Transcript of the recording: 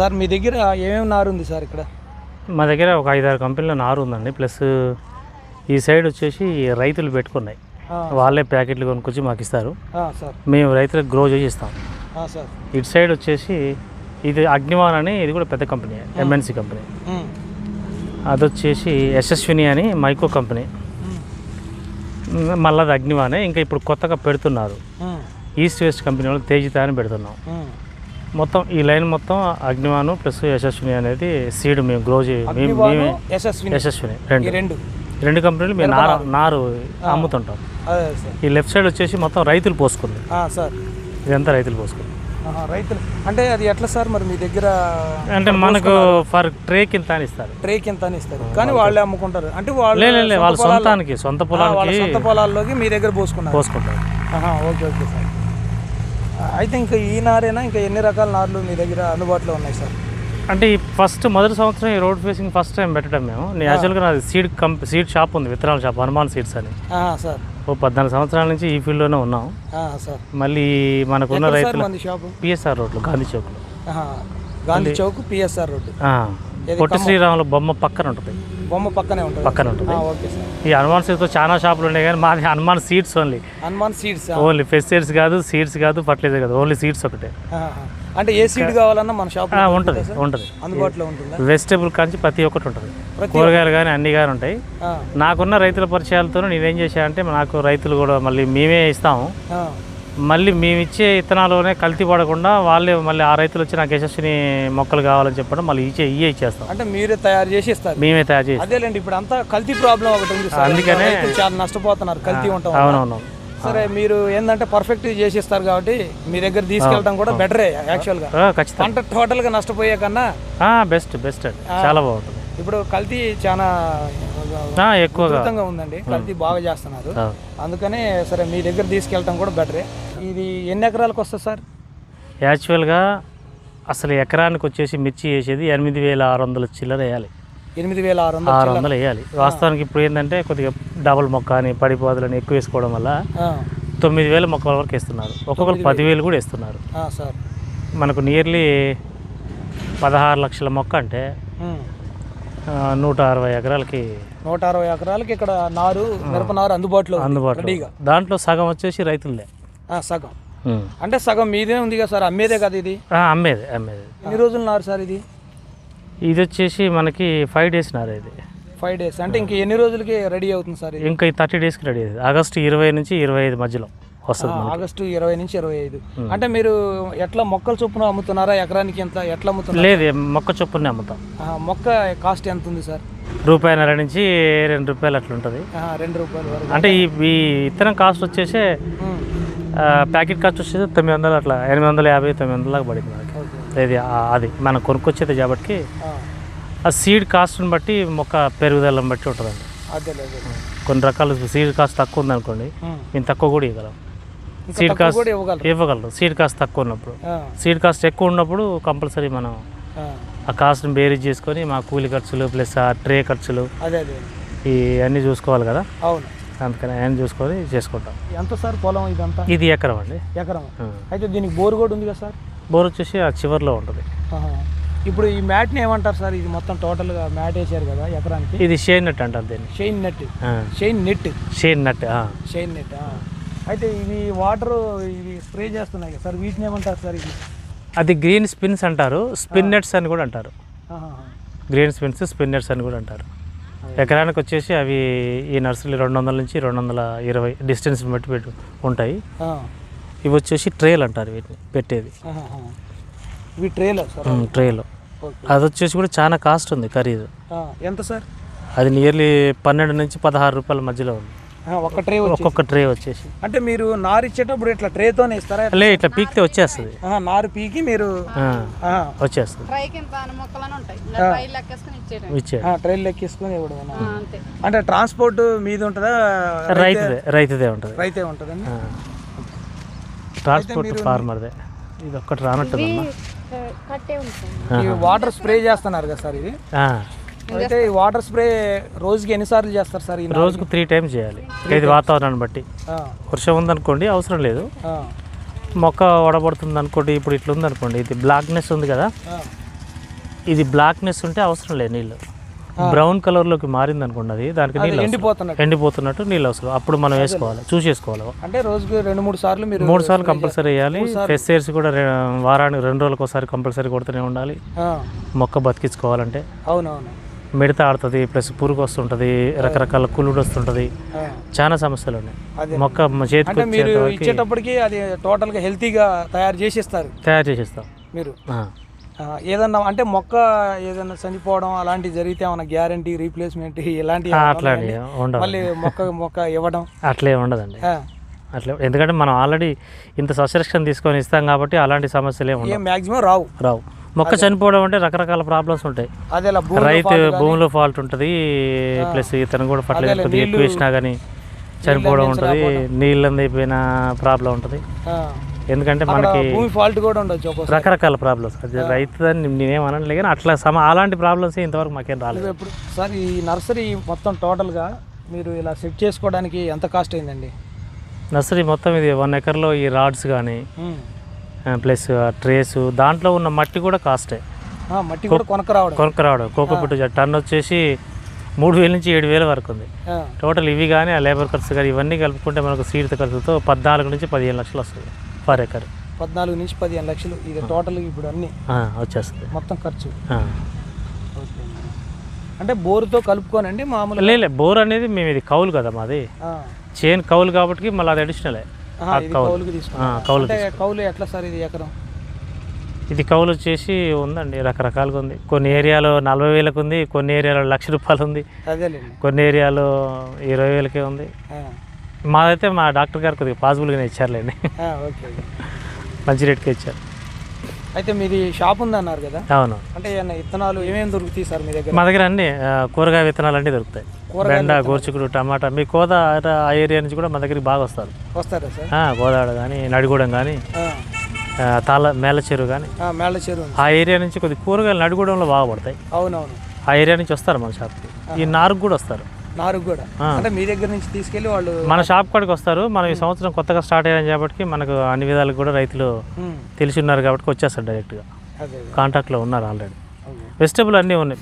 Sir మీ దగ్గర ఏమేమి నారు ఉంది సార్ ఇక్కడ? మా దగ్గర ఒక ఐదారు కంపెనీల నారు ఉందండి. ప్లస్ ఈ సైడ్ వచ్చేసి రైతులు పెట్టుకున్నాయి. వాళ్ళే ప్యాకెట్లు కొనుక్కొచ్చి మాకు ఇస్తారు. మేము రైతులకు గ్రో చేసి ఇస్తాం సార్. ఇటు సైడ్ వచ్చేసి ఇది అగ్నివాన్ అని ఇది కూడా పెద్ద కంపెనీ ఎంఎన్సి కంపెనీ. అది వచ్చేసి యశస్విని అని మైక్రో కంపెనీ. మళ్ళీ అది అగ్నివానే. ఇంకా ఇప్పుడు కొత్తగా పెడుతున్నారు. ఈస్ట్ వెస్ట్ కంపెనీ వాళ్ళు తేజిత అని పెడుతున్నాం. మొత్తం ఈ లైన్ మొత్తం అగ్నివాను ప్లస్ యశస్విని అనేది సీడ్ మేము గ్రో మేము యశస్విని. రెండు. రెండు. కంపెనీలు మేము నారు నారు అమ్ముతుంటాం. అదే సార్. ఈ లెఫ్ట్ సైడ్ వచ్చేసి మొత్తం రైతులు పోసుకుంది. సార్. ఇదంతా రైతులు పోసుకుంది. రైతులు. అంటే అది ఎట్లా సార్? మరి మీ దగ్గర అంటే మనకు ఫర్ ట్రే కింద అని ఇస్తారు. ట్రే కింద అని ఇస్తారు. కానీ వాళ్ళే అమ్ముకుంటారు. అంటే వాళ్ళు వాళ్ళ సొంతానికి సొంత పొలానికి సొంత పొలాల్లోకి మీ దగ్గర పోసుకుంటారు. ఆహా, ఓకే ఓకే సార్. అయితే ఇంకా ఈ నారేనా ఇంకా ఎన్ని రకాల నార్లు మీ దగ్గర అందుబాటులో ఉన్నాయి సార్? అంటే ఈ ఫస్ట్ మొదటి సంవత్సరం ఈ రోడ్ ఫేసింగ్ ఫస్ట్ టైం పెట్టడం మేము. నేను యాక్చువల్గా నాది సీడ్ కంప్ సీడ్ షాప్ ఉంది విత్తనాల షాప్ హనుమాన్ సీడ్స్ అని. సార్. ఓ పద్నాలుగు సంవత్సరాల నుంచి ఈ ఫీల్డ్లోనే ఉన్నాం. సార్. మళ్ళీ మనకున్న రైతుల పిఎస్ఆర్ రోడ్లో Gandhi చౌక్లో. Gandhi Chowk PSR road. పొట్టి శ్రీరాములు బొమ్మ పక్కన ఉంటుంది. బొమ్మ పక్కనే ఉంటుంది. పక్కన ఉంటుంది. ఆ, ఓకే సార్. ఈ హనుమాన్ సీడ్స్తో చాలా షాపులు ఉన్నాయి కానీ మాది Hanuman seeds only. Hanuman seeds only pesticides కాదు సీడ్స్ కాదు ఫర్టిలైజర్ కాదు ఓన్లీ సీడ్స్ ఒకటే. అంటే ఏ సీడ్ కావాలన్నా మన షాప్ ఉంటుంది ఉంటుంది అందుబాటులో ఉంటుందా? వెజిటేబుల్ కాంచి ప్రతి ఒక్కటి ఉంటుంది. కూరగాయలు కానీ అన్ని కానీ ఉంటాయి. నాకున్న రైతుల పరిచయాలతో నేనేం చేశానంటే నాకు రైతులు కూడా మళ్ళీ మేమే ఇస్తాము. మళ్ళీ మేము ఇచ్చే విత్తనాలోనే కల్తీ పడకుండా వాళ్ళే మళ్ళీ ఆ రైతులు వచ్చి నాకు యశస్విని మొక్కలు కావాలని చెప్పడం మళ్ళీ ఇచ్చే ఇయే ఇచ్చేస్తాం. అంటే మీరే తయారు చేసి ఇస్తారు. మేమే తయారు చేసి అదేలేండి ఇప్పుడు అంతా కల్తీ ప్రాబ్లం ఒకటి ఉంది అందుకనే- చాలా నష్టపోతున్నారు కల్తీ ఉంటాం. అవునవును సరే మీరు ఏంటంటే పర్ఫెక్ట్ చేసి ఇస్తారు కాబట్టి మీ దగ్గర తీసుకెళ్ళడం కూడా బెటరే యాక్చువల్గా. ఆ, ఖచ్చితంగా. పంట టోటల్గా నష్టపోయే కన్నా బెస్ట్ బెస్ట్ చాలా బాగుంటుంది. ఇప్పుడు కల్తీ చాలా ఎక్కువగా. ఉందండి. కల్తీ బాగా చేస్తున్నారు. అందుకనే సరే మీ దగ్గర తీసుకెళ్ళడం కూడా బెటరే. ఇది ఎన్ని ఎకరాలకు వస్తుంది సార్? యాక్చువల్గా అసలు ఎకరానికి వచ్చేసి మిర్చి వేసేది ఎనిమిది వేల ఆరు వందల చిల్లర వేయాలి. ఎనిమిది వేల ఆరు వందలు ఆరు వందలు వేయాలి. వాస్తవానికి ఇప్పుడు ఏంటంటే కొద్దిగా డబుల్ మొక్క అని పడిపోదలని ఎక్కువ వేసుకోవడం వల్ల తొమ్మిది వేల మొక్కల వరకు ఇస్తున్నారు ఒక్కొక్కరు పదివేలు కూడా సార్. మనకు నియర్లీ పదహారు లక్షల మొక్క అంటే నూట అరవై ఎకరాలకి నూట అరవై ఎకరాలకి ఇక్కడ నారు మిరప నారు అందుబాటులో. అందుబాటులో దాంట్లో సగం వచ్చేసి రైతులదే. సగం. అంటే సగం మీదే ఉంది కదా సార్ అమ్మేదే కదా ఇది? అమ్మేది అమ్మేది. ఎన్ని రోజులు నారు సార్ ఇది? ఇది వచ్చేసి మనకి ఫైవ్ డేస్ నారు ఇది. Five days. అంటే ఇంక ఎన్ని రోజులకి రెడీ అవుతుంది సార్ ఇంకా థర్టీ డేస్కి రెడీ అయ్యేది ఆగస్టు ఇరవై నుంచి ఇరవై ఐదు మధ్యలో. వస్తుంది ఆగస్టు ఇరవై నుంచి ఇరవై ఐదు. అంటే మీరు ఎట్లా మొక్కలు చొప్పున అమ్ముతున్నారా? ఎకరానికి ఎంత? ఎట్లా అమ్ముతున్నారు? లేదు మొక్క చొప్పునే అమ్ముతాం. ఆ, మొక్క కాస్ట్ ఎంత ఉంది సార్ రూపాయిన్నర నుంచి రెండు రూపాయలు అట్లా ఉంటుంది రెండు రూపాయల అంటే ఈ ఈ ఇత్తనం కాస్ట్ వచ్చేసి ప్యాకెట్ కాస్ట్ వచ్చేసి తొమ్మిది వందలు అట్లా ఎనిమిది వందల యాభై తొమ్మిది వందల దాకా పడింది మనకి. ఇది అది మనం కొనుక్కొచ్చేది కాబట్టి ఆ, సీడ్ కాస్ట్ని బట్టి మొక్క పెరుగుదలను బట్టి ఉంటుందండి. కొన్ని రకాల సీడ్ కాస్ట్ తక్కువ ఉందనుకోండి. మేము తక్కువ కూడా ఇవ్వగలం. సీడ్ కాస్ట్ ఇవ్వగలరు. సీడ్ కాస్ట్ తక్కువ ఉన్నప్పుడు. సీడ్ కాస్ట్ ఎక్కువ ఉన్నప్పుడు కంపల్సరీ మనం ఆ, కాస్ట్ని బేరీజ్ చేసుకొని మా కూలి ఖర్చులు ప్లస్ ఆ ట్రే ఖర్చులు అదే అదే ఇవన్నీ చూసుకోవాలి కదా? అవును. అందుకని అవన్నీ చూసుకొని చేసుకుంటాం. ఎంత సార్ పొలం ఇదంతా? ఇది ఎకరం అండి. ఎకరం. అయితే దీనికి బోర్ కూడా ఉంది కదా సార్? బోర్ వచ్చేసి ఆ చివర్లో ఉంటుంది. ఇప్పుడు ఈ మ్యాట్ని ఏమంటారు సార్? ఇది మొత్తం టోటల్గా మ్యాట్ వేసారు కదా ఎకరానికి? ఇది షేన్ నట్ అంటారు దీన్ని. Shade net. Shade net. Shade net. Shade net అయితే ఇవి వాటర్ ఇవి స్ప్రే చేస్తున్నాయి కదా సార్ వీటిని ఏమంటారు సార్ ఇది అది గ్రీన్ స్పిన్స్ అంటారు స్పిన్ నెట్స్ అని కూడా అంటారు. గ్రీన్ స్పిన్స్ స్పిన్ నెట్స్ అని కూడా అంటారు. ఎకరానికి వచ్చేసి అవి ఈ నర్సరీ రెండు వందల నుంచి రెండు వందల ఇరవై డిస్టెన్స్ బట్టి పెట్టు ఉంటాయి. ఇవి వచ్చేసి ట్రేలు అంటారు వీటిని పెట్టేది. ఇవి ట్రేలో ట్రేలో. ఓకే. అది వచ్చేసి కూడా చాలా కాస్ట్ ఉంది ఖరీదు. ఎంత సార్? అది నియర్లీ పన్నెండు నుంచి పదహారు రూపాయల మధ్యలో ఉంది. ఒక ట్రే వచ్చి ఒక్కొక్క ట్రే వచ్చేసి. అంటే మీరు నారు ఇచ్చేటప్పుడు ఇట్లా ట్రేతోనే ఇస్తారా? లే ఇట్లా పీకితే వచ్చేస్తుంది. నారు పీకి మీరు వచ్చేస్తుంది. ట్రైల్ లెక్కేసుకొని ఇవ్వడం అంటే ట్రాన్స్పోర్ట్ మీది ఉంటుందా? రైతుదే రైతుదే ఉంటుంది. రైతే ఉంటుందండి? ఆ. ట్రాన్స్పోర్ట్ ఫార్మర్దే. ఇది ఒక్కటి రానట్టుందమ్మా కట్టే ఉంటుంది. ఈ వాటర్ స్ప్రే చేస్తున్నారు కదా సార్ ఇది? ఆ. అయితే ఈ వాటర్ స్ప్రే రోజుకి ఎన్నిసార్లు చేస్తారు సార్? రోజుకు త్రీ టైమ్స్ చేయాలి. ఇది వాతావరణాన్ని బట్టి. ఆ, వర్షం ఉందనుకోండి అవసరం లేదు. ఆ, మొక్క వడబడుతుంది అనుకోండి ఇప్పుడు ఇట్లా ఉందనుకోండి ఇది బ్లాక్నెస్ ఉంది కదా. ఇది బ్లాక్నెస్ ఉంటే అవసరం లేదు నీళ్ళు. బ్రౌన్ కలర్లోకి మారింది అనుకోండి అది దానికి నీళ్ళు. ఎండిపోతున్నట్టు. ఎండిపోతున్నట్టు నీళ్ళు అవసరం. అప్పుడు మనం వేసుకోవాలి చూసేసుకోవాలి. అంటే రోజుకి రెండు మూడు సార్లు మీరు మూడు సార్లు కంపల్సరీ వేయాలి. ఫెస్టైర్స్ కూడా వారానికి రెండు రోజులకు ఒకసారి కంపల్సరీ కొడుతూనే ఉండాలి. ఆ, మొక్క బతికించుకోవాలంటే. అవునవును. మిడత ఆడుతుంది ప్లస్ పురుగు వస్తుంటుంది రకరకాల కుళ్ళుడు వస్తుంటుంది చాలా సమస్యలు ఉన్నాయి. మొక్క చేతికి మీరు ఇచ్చేటప్పటికి అది టోటల్గా హెల్తీగా తయారు చేసిస్తారు. తయారు చేసేస్తాం. మీరు. ఏదన్నా అంటే మొక్క ఏదన్నా చనిపోవడం అలాంటివి జరిగితే ఏమన్నా గ్యారంటీ రీప్లేస్మెంట్ ఇలాంటివి ఆ, ఏమన్నా అట్లాంటి ఉన్నాయండి? ఉండవు. మళ్ళీ మొక్క మొక్క ఇవ్వడం? అట్లే ఉండదండి. అట్లే ఎందుకంటే మనం ఆల్రెడీ ఇంత సబ్స్క్రిప్షన్ తీసుకొని ఇస్తాం కాబట్టి అలాంటి సమస్యలు ఏమి మ్యాక్సిమం రావు. రావు. మొక్క చనిపోవడం అంటే రకరకాల ప్రాబ్లమ్స్ ఉంటాయి. రైతు భూమిలో ఫాల్ట్ ఉంటుంది ప్లస్ ఇతను కూడా కొద్దిగా ఎక్కువ వేసినా కానీ చనిపోవడం ఉంటుంది నీళ్ళు అందిపోయిన ప్రాబ్లం ఉంటుంది. ఎందుకంటే మనకి ఫాల్ట్ కూడా ఉండొచ్చు రకరకాల ప్రాబ్లమ్స్ అది రైతు అని నేనేం కానీ అట్లా సమ అలాంటి ప్రాబ్లమ్స్ ఇంతవరకు మాకేం రాలేదు. ఎప్పుడు సార్ ఈ నర్సరీ మొత్తం టోటల్గా మీరు ఇలా సెట్ చేసుకోవడానికి ఎంత కాస్ట్ అయిందండి? నర్సరీ మొత్తం ఇది వన్ ఎకర్లో ఈ రాడ్స్ కానీ. ప్లస్ ట్రేస్ దాంట్లో ఉన్న మట్టి కూడా కాస్టే. మట్టి కూడా కొనక రావడం కొనుక్క రావడం కోకోపిట్ టన్ వచ్చేసి మూడు వేల నుంచి ఏడు వేల వరకు ఉంది. టోటల్ ఇవి కానీ ఆ లేబర్ ఖర్చు కానీ ఇవన్నీ కలుపుకుంటే మనకు సీడ్ ఖర్చుతో పద్నాలుగు నుంచి పదిహేను లక్షలు వస్తుంది పర్ ఎకర్. పద్నాలుగు నుంచి పదిహేను లక్షలు ఇది టోటల్ ఇప్పుడు అన్ని వచ్చేస్తుంది. మొత్తం ఖర్చు. అంటే బోరుతో కలుపుకోనండి మామూలు లేలే బోర్ అనేది మేము ఇది కౌలు కదా మాది. చేను కౌలు కాబట్టి మళ్ళీ అది అడిషనలే. కౌలు. కౌలు ఎట్లా సార్ ఇది ఎకరం? ఇది కౌలు వచ్చేసి ఉందండి రకరకాలుగా ఉంది. కొన్ని ఏరియాలో నలభై వేలకు ఉంది కొన్ని ఏరియాలో లక్ష రూపాయలు ఉంది. కొన్ని ఏరియాలో ఇరవై వేలకే ఉంది. మాదైతే మా డాక్టర్ గారు కొద్దిగా పాసిబుల్గానే ఇచ్చారులేండి. మంచి రేట్కి ఇచ్చారు. అయితే మీది షాప్ ఉందన్నారు కదా? అవును. అంటే ఏమన్నా విత్తనాలు ఏమేమి దొరుకుతాయి సార్ మీ దగ్గర? మా దగ్గర అన్ని కూరగాయ విత్తనాలు అన్నీ దొరుకుతాయి బెండ గోర్చుకుడు టమాటా మీ కోద ఆ ఏరియా నుంచి కూడా మా దగ్గరికి బాగా వస్తారు. వస్తారా సార్? గోదావరి కానీ నడిగూడెం కానీ తాళ మేళ్ళ చెరువు కానీ. ఆ, మేళ్ళ చెరువు ఉంది. ఆ ఏరియా నుంచి కొద్ది కూరగాయలు నడిగూడెంలో బాగా పడతాయి. అవునవును. ఆ ఏరియా నుంచి వస్తారు మన షాప్కి. ఈ నారుకు కూడా వస్తారు. కూడా. అంటే మీ దగ్గర నుంచి తీసుకెళ్ళి వాళ్ళు మన షాప్ కాడికి వస్తారు మనం ఈ సంవత్సరం కొత్తగా స్టార్ట్ అయ్యాం కాబట్టి మనకు అన్ని విధాలకు కూడా రైతులు తెలిసి ఉన్నారు కాబట్టి వచ్చేస్తారు డైరెక్ట్గా. కాంటాక్ట్లో ఉన్నారు ఆల్రెడీ. వెజిటబుల్ అన్నీ ఉన్నాయి